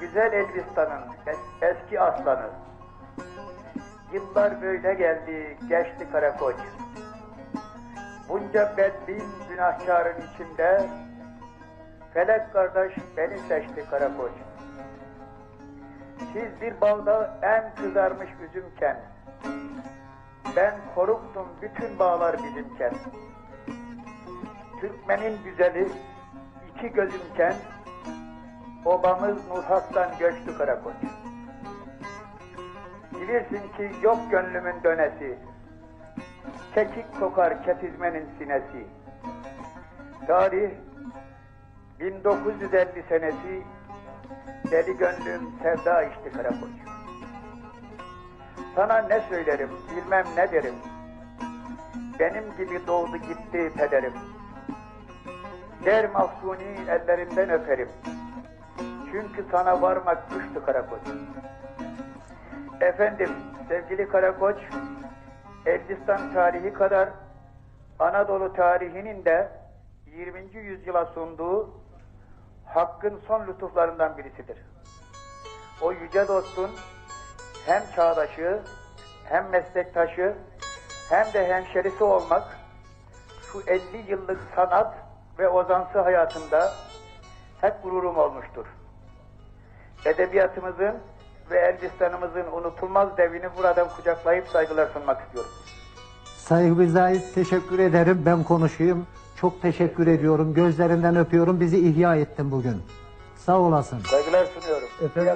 Güzel Elbistan'ın es- eski aslanı. Yıllar böyle geldi, geçti Karakoç. Bunca bedbin günahkarın içinde Felek kardeş beni seçti Karakoç. Siz bir balda en kızarmış üzümken ben koruktum bütün bağlar bizimken. Türkmenin güzeli iki gözümken obamız Nurhat'tan göçtü Karakoç. Bilirsin ki yok gönlümün dönesi, kekik kokar ketizmenin sinesi. Tarih 1950 senesi deli gönlüm sevda içti Karakoç. Sana ne söylerim, bilmem ne derim. Benim gibi doğdu gitti pederim. Der mahsuni ellerinden öperim. Çünkü sana varmak güçtü Karakoç. Efendim, sevgili Karakoç, Elbistan tarihi kadar Anadolu tarihinin de 20. yüzyıla sunduğu hakkın son lütuflarından birisidir. O yüce dostun hem çağdaşı, hem meslektaşı, hem de hemşerisi olmak şu 50 yıllık sanat ve ozansı hayatında hep gururum olmuştur. Edebiyatımızın ve Elbistan'ımızın unutulmaz devini buradan kucaklayıp saygılar sunmak istiyorum. Saygımıza ait teşekkür ederim. Ben konuşayım. Çok teşekkür ediyorum. Gözlerinden öpüyorum. Bizi ihya ettin bugün. Sağ olasın. Saygılar sunuyorum. Efendim?